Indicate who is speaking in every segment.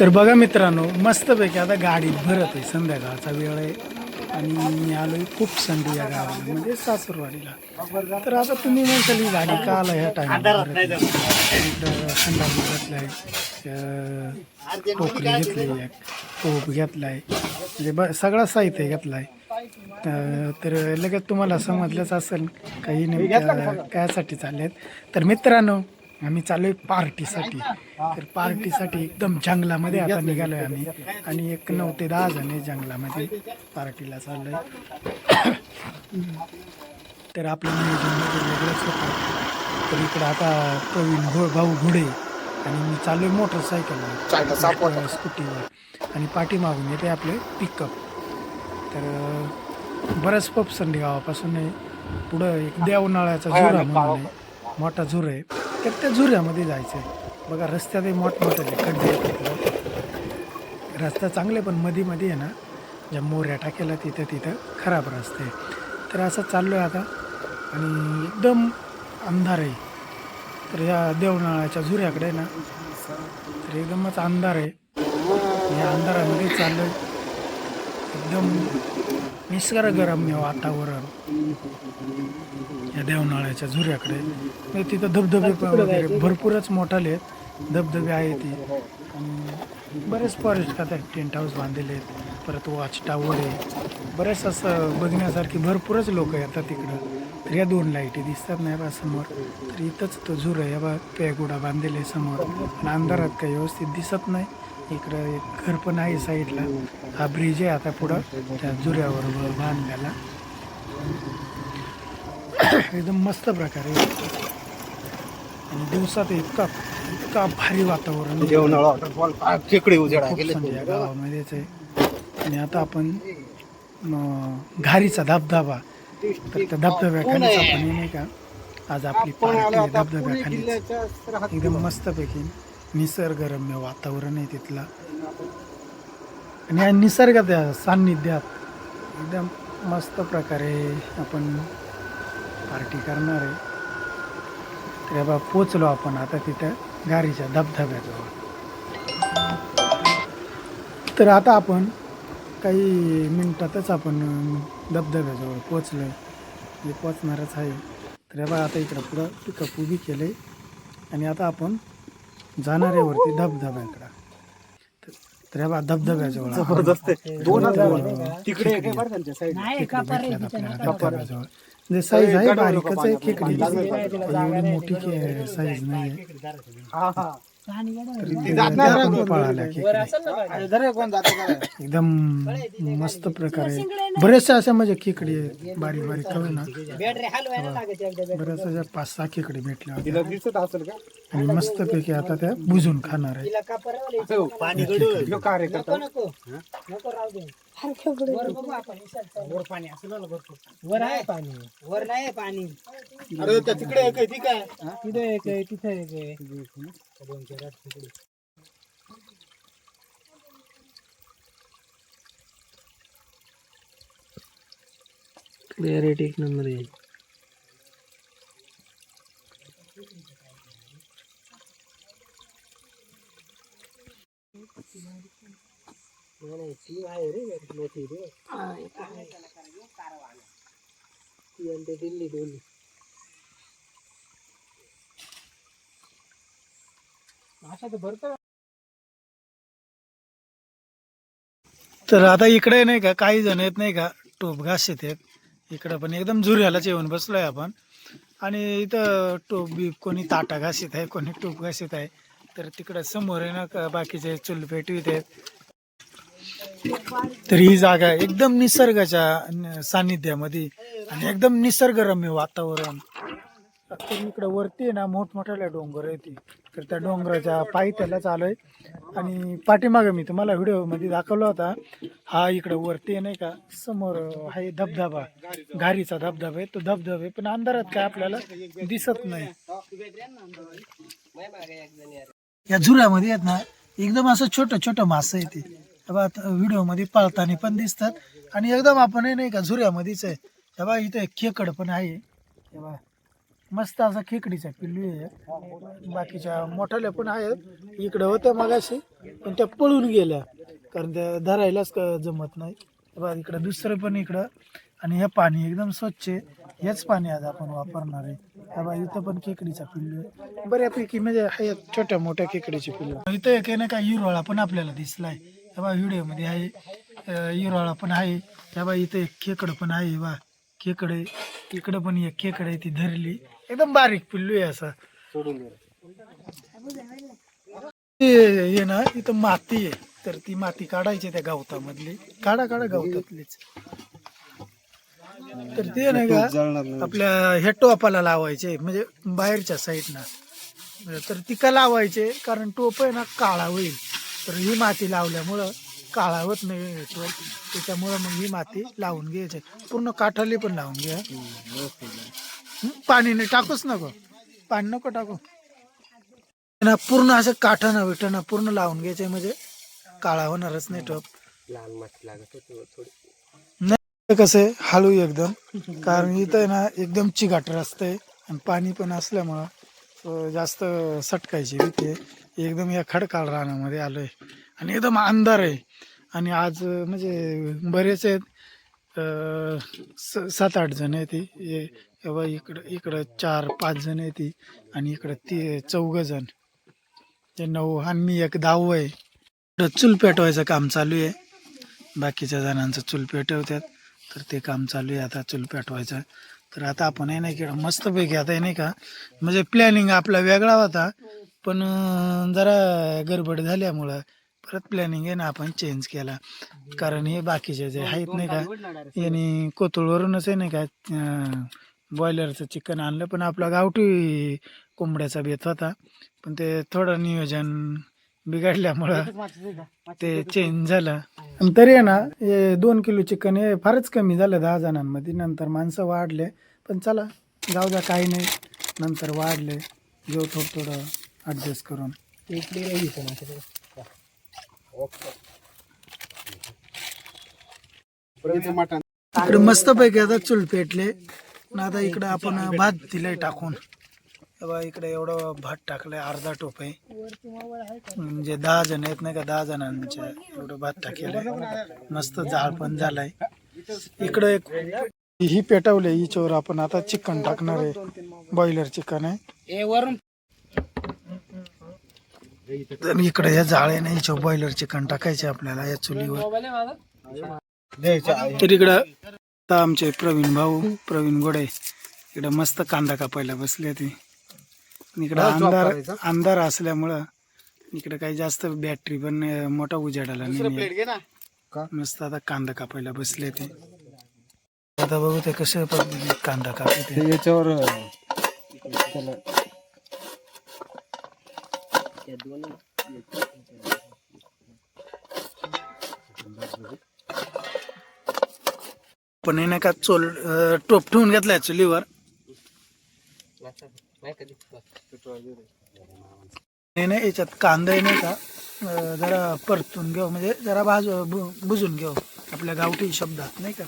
Speaker 1: तर बघा मित्रांनो मस्तपैकी आता गाडीत भरत आहे संध्याकाळचा वेळ आहे आणि मी आलोय खूप संधी या गावाला म्हणजे सासूरवाडीला. तर आता तुम्ही म्हणताल ही गाडी का आला ह्या टायमाला संडास अं, टोकरी घेतली आहे टोप घेतलाय म्हणजे ब सगळा साहित्य घेतलाय. तर तर लगेच तुम्हाला समजलंच असेल काही नेमक्या कायसाठी चाललेत. तर मित्रांनो आम्ही चाललोय पार्टीसाठी. तर पार्टीसाठी एकदम जंगलामध्ये आता निघालोय आम्ही. आणि एक नऊ ते दहा जण आहे जंगलामध्ये पार्टीला चाललोय. तर आपलं नियोजनमध्ये वेगळंच होतं. तर इकडं आता प्रवीण घो भाऊ घोडे आणि मी चाललोय मोटरसायकलवर. स्कूटीवर. आणि पाठीमागून येते आपले पिकअप तर बरंच पपसंडी गावापासून आहे. पुढं एक देवनाळ्याचा झुरा म्हणून आहे. मोठा झुरा आहे. तर त्या झुऱ्यामध्ये जायचं आहे. बघा रस्त्यातही मोठमोठे खड्डे आहेत रस्ता चांगले पण मध्ये मध्ये आहे ना ज्या मोऱ्या टाकेला तिथं तिथं खराब रस्ते तर असं चाललो आहे आता. आणि एकदम अंधार आहे. तर या देवनाळ्याच्या झुऱ्याकडे ना तर एकदमच अंधार आहे. या अंधारामध्ये चाललो एकदम निसर्गरम्य वातावरण. या देवनाळ्याच्या झुऱ्याकडे. म्हणजे तिथं धबधबे वगैरे. भरपूरच मोठाले आहेत. धबधबे आहे ती. आणि बरेच फॉरेस्ट खात्यात टेंट हाऊस बांधलेले आहेत. परत वॉच टावर आहे. बरेच असं बघण्यासारखी भरपूरच लोक येतात तिकडं. तर या दोन लाईटी दिसतात नाही बा समोर. तर इथंच तो झुर आहे. बा पेगुडा बांधलेला आहे समोर. आणि अंधारात काही व्यवस्थित दिसत नाही. इकडं एक घर पण आहे साईडला. हा ब्रिज आहे आता पुढं. त्या झुऱ्यावर बांधलेला एकदम मस्त प्रकारे. आणि दिवसात इतका इतका भारी वातावरण. गावामध्येच आहे. आणि आता आपण घारीचा धबधबा. तर त्या धबधब्याखालीच आपण नाही का? आज आपली धबधब्याखालीच. एकदम मस्तपैकी. निसर्गरम्य वातावरण आहे तिथला. आणि या निसर्गाच्या सान्निध्यात एकदम मस्त प्रकारे आपण पार्टी करणार आहे. तर बाबा पोचलो आपण आता तिथं गारीच्या धबधब्याजवळ तर आता आपण काही मिनटातच आपण धबधब्याजवळ पोचलो आहे पोचणारच आहे. तर बा आता इकडं पुढं पिकअप उभी केलं आहे आणि आता आपण जाणार आहे वरती धबधब्याकडं. तर- तर हे बा धबधब्याजवळ
Speaker 2: जबरदस्त आहे. दोन
Speaker 1: दोन
Speaker 2: तिकडे एक आहे बरं त्यांच्या साईड
Speaker 1: खेकडी भेटल्यात आपल्याला धबधब्याजवळ साईज आहे बारीकच आहे खेकडी एवढी मोठी साईज नाही आहे
Speaker 2: हा हा.
Speaker 1: एकदम मस्त प्रकारे. बरेचसे अशा म्हणजे खेकडी आहेत बारीक बारीक कळू ना. बऱ्याच अशा पाच सहा खेकडी भेटल्या होत्या.
Speaker 2: तिला दिसत असेल का?
Speaker 1: आणि मस्त पैकी आता त्या बुजून खाणार आहे.
Speaker 2: हो, पाणी. ह्यो कार्यकर्ता
Speaker 3: वर आहे पाणी वर नाही
Speaker 2: आहे. ती काय
Speaker 3: तिथे आहे दिल्ली दोन्ही. अशा तर भरतं
Speaker 1: तर आता इकडे नाही का काही जण येत नाही का टोप घास येतात इकडं पण एकदम झुऱ्यालाच येऊन बसलोय आपण. आणि इथं टोप बी कोणी ताटा घास येत आहे कोणी टोप घास येत आहे. तर तिकडं समोर आहे ना का बाकीचे चुलपेट पेटवीत आहेत. तर ही जागा एकदम निसर्गाच्या सान्निध्यामध्ये आणि एकदम निसर्गरम्य वातावरण. तर इकडं वरती आहे ना मोठमोठ्या डोंगर आहे ती. तर त्या डोंगराच्या पायी त्याला चालू आहे आणि पाठीमागे मी तुम्हाला व्हिडिओमध्ये दाखवला होता. हा इकडं वरती नाही का? समोर आहे धबधबा. घारीचा धबधबा आहे. तो धबधबा आहे. पण अंधारात काय आपल्याला दिसत नाही. या झुऱ्यामध्ये येत ना एकदम असं छोटं छोटं मासं आहे ते. व्हिडिओमध्ये पळताना पण दिसतात. आणि एकदम आपण हे नाही का झुऱ्यामध्येच आहे. तेव्हा इथे खेकड पण आहे. तेव्हा मस्त असा खेकडीचा पिल्लू आहे. बाकीच्या मोठाल्या पण आहेत. इकडं होत्या मगाशी पण त्या पळून गेल्या. कारण त्या धरायलाच जमत नाही. बघा इकडं दुसरं पण इकडं. आणि हे पाणी एकदम स्वच्छ आहे. हेच पाणी आज आपण वापरणार आहे. हे इथं पण खेकडीचा पिल्लू आहे. बऱ्यापैकी म्हणजे आहे छोट्या मोठ्या खेकडीचे पिल्लू. इथं एक आहे ना का हिरोळा पण आपल्याला दिसलाय. हे बघा व्हिडिओमध्ये आहे. अं, हिरोळा पण आहे. त्या बघा इथं एक खेकडं पण आहे. बा खेकड आहे. इकडं पण एक खेकडं आहे ती धरली. एकदम बारीक पिल्लू आहे असं.
Speaker 2: सोडून
Speaker 1: ते हे ना इथं माती आहे. तर ती माती काढायची त्या गवतामधली. काढा काढा गवतातलीच. तर ते नाही का आपल्या ह्या टोपाला लावायचे म्हणजे बाहेरच्या साईडनं. तर ती का लावायचे कारण टोप आहे ना काळा होईल. तर ही माती लावल्यामुळं काळा होत नाही टोप त्याच्यामुळं मग ही माती लावून घ्यायची. पूर्ण काठाली पण लावून घ्या. हं? पाणी नाही टाकूच नको. पाणी नको टाकू. ना पूर्ण असं काठानं विटानं पूर्ण लावून घ्यायचे म्हणजे काळा होणारच नाही टोप.
Speaker 2: लहान माती लागत
Speaker 1: नाही कसं आहे हळू एकदम. कारण इथं ना एकदम चिगाट रस्ता आहे आणि पाणी पण असल्यामुळं जास्त सटकायची भीती आहे. एकदम या खडकाळ रानामध्ये आलोय. आणि एकदम अंधार आहे. आणि आज म्हणजे बरेच आहेत सात आठ जण आहेत तेव्हा इकडं इकडं चार पाच जण आहेत ती आणि इकडं ती चौघ जण. ते नऊ आणि मी एक दहावं आहे. इकडं चूल पेटवायचं काम चालू आहे. बाकीच्या जणांचं चूल पेटवतात. तर ते काम चालू आहे. आता चूल पेटवायचं. तर आता आपण आहे नाही की मस्तपैकी आता आहे नाही का म्हणजे प्लॅनिंग आपला वेगळा होता. पण जरा गडबड झाल्यामुळं परत प्लॅनिंग आहे ना आपण चेंज केला. कारण हे बाकीचे जे आहेत नाही का यांनी कोथळवरूनच आहे नाही का बॉयलरचं चिकन आणलं पण आपला गावठी कोंबड्याचा बेत होता. पण ते थोडं नियोजन बिघडल्यामुळं ते चेंज झालं. आणि तरी आहे ना हे दोन किलो चिकन हे फारच कमी झालं दहा जणांमध्ये. नंतर माणसं वाढले पण चला जाऊ द्या काही नाही. नंतर वाढले. घेऊ थोडं थोडं ॲडजस्ट करून.
Speaker 3: इकडे
Speaker 1: मस्तपैकी आता चूल पेटले. आणि आता इकडे आपण भात दिलंय टाकून. तेव्हा इकडे एवढं भात टाकलंय अर्धा टोप आहे. म्हणजे दहा जण आहेत नाही का? दहा जणांच्या एवढं भात टाकेलंय. मस्त जाळ पण झालाय. इकडे एक ही पेटवले हिच्यावर आपण आता चिकन टाकणार आहे. बॉयलर चिकन आहे.
Speaker 3: वरून.
Speaker 1: तर इकडे या जाळ्याने हिच्यावर बॉयलर चिकन टाकायचे आपल्याला या चुलीवर. तर इकडं आता आमचे प्रवीण भाऊ प्रवीण गोडे. इकडं मस्त कांदा कापायला बसले ते. इकडं अंधार. अंधार असल्यामुळं इकडं काही जास्त बॅटरी पण मोठा उजाडाला नाही
Speaker 2: प्लेट घे ना.
Speaker 1: मस्त आता कांदा कापायला बसले ते. आता बघू ते कशा पद्धतीने कांदा कापते.
Speaker 2: याच्यावर
Speaker 1: पण हे नाही का चोल टोप ठेवून घेतलाय चुलीवर
Speaker 3: नाही
Speaker 1: नाही याच्यात कांदा नाही का जरा परतून घेऊ म्हणजे जरा भाजू बुजून घेऊ आपल्या गावठी शब्दात नाही का?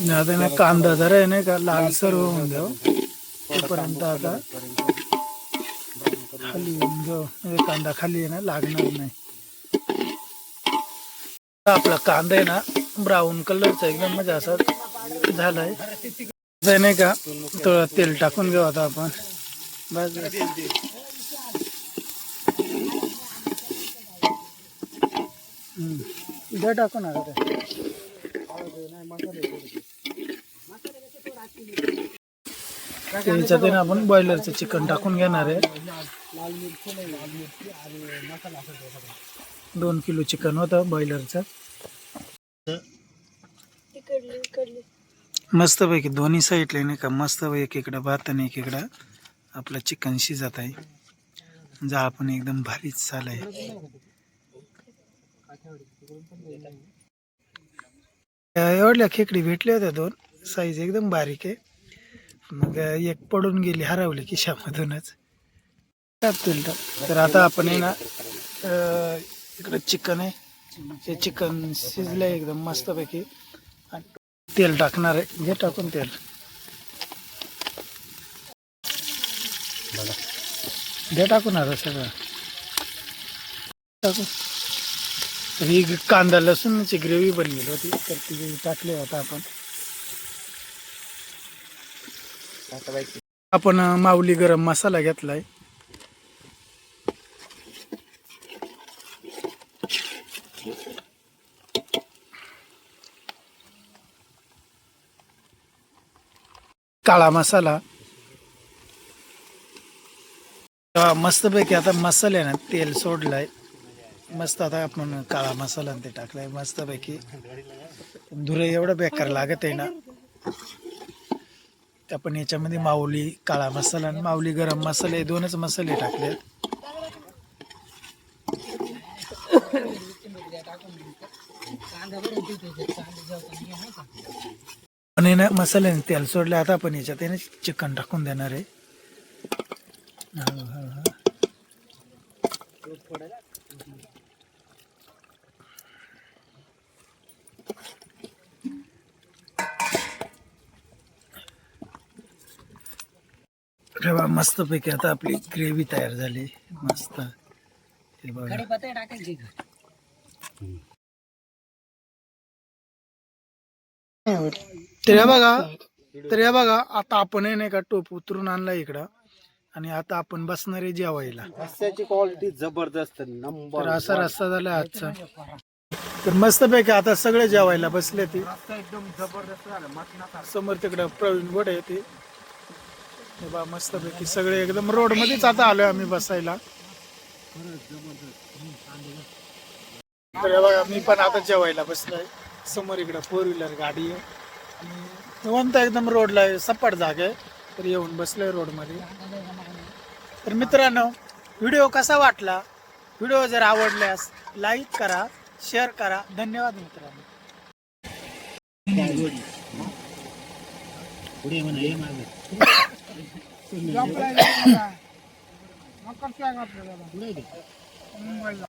Speaker 1: नाही, आता कांदा जरा नाही का लालसर होऊन घेऊ तोपर्यंत आता खाली येऊन घेऊ म्हणजे कांदा खाली आहे ना लागणार नाही. आपला कांदा आहे ना ब्राऊन कलरचा एकदम म्हणजे असा झालाय. आहे नाही का थोडं तेल टाकून घेऊ आता आपण. बस द्या टाकून आता ते. आहे ना आपण बॉयलरचं चिकन टाकून घेणार आहे. दोन किलो चिकन होतं बॉयलरचं मस्तपैकी दोन्ही साईडला नाही का मस्त एक इकडं भात आणि एक इकडं आपलं चिकन शिजत आहे. जाळ पण एकदम भारीच झालंय एवढल्या खेकडी भेटल्या होत्या दोन. साईज एकदम बारीक आहे. मग एक पडून गेली हरवली खिशामधूनच. टाकतील तर. आता आपण आहे ना इकडं चिकन आहे. हे चिकन शिजलंय एकदम मस्तपैकी. आणि तेल टाकणार आहे. घे टाकून तेल. घे टाकून आता सगळं. टाकू तर ही कांदा लसूणची ग्रेव्ही बनलेली होती. तर ती टाकली आता आपण. आपण माऊली गरम मसाला घेतलाय. काळा मसाला. मस्तपैकी आता मसाले ना तेल सोडलाय. मस्त आता आपण काळा मसाला ते टाकलाय मस्तपैकी. धुरे एवढं बेकार लागत आहे ना. तर आपण याच्यामध्ये माऊली काळा मसाला आणि माऊली गरम मसाले हे दोनच मसाले टाकले आणि ना मसाल्याने तेल सोडले आता आपण याच्यात चिकन टाकून देणार आहे. हळू, हळू, हळू. अरे वा मस्तपैकी आता आपली ग्रेव्ही तयार झाली. मस्त. हे बघा? तर हे बघा तर बघा आता आपण आहे नाही का टोप उतरून आणला इकडं. आणि आता आपण बसणार आहे जेवायला.
Speaker 2: रस्त्याची क्वालिटी जबरदस्त
Speaker 1: तर
Speaker 2: नंबर
Speaker 1: असा रस्ता झाला आजचा. तर मस्तपैकी आता सगळे जेवायला बसले ते.
Speaker 2: एकदम जबरदस्त झालं
Speaker 1: समोर तिकडं प्रवीण गोडे ते हे बा मस्तपैकी सगळे एकदम रोड मध्येच आता आलोय आम्ही बसायला. तर हे बघा मी पण आता जेवायला बसलोय. समोर इकडं फोर व्हीलर गाडी आहे. आणि निवंत एकदम रोडला आहे सपाट जागा आहे. तर येऊन बसलोय रोडमध्ये. तर मित्रांनो व्हिडिओ कसा वाटला? व्हिडिओ जर आवडल्यास लाईक करा शेअर करा. धन्यवाद मित्रांनो.
Speaker 3: మొక్కలు ముప్పై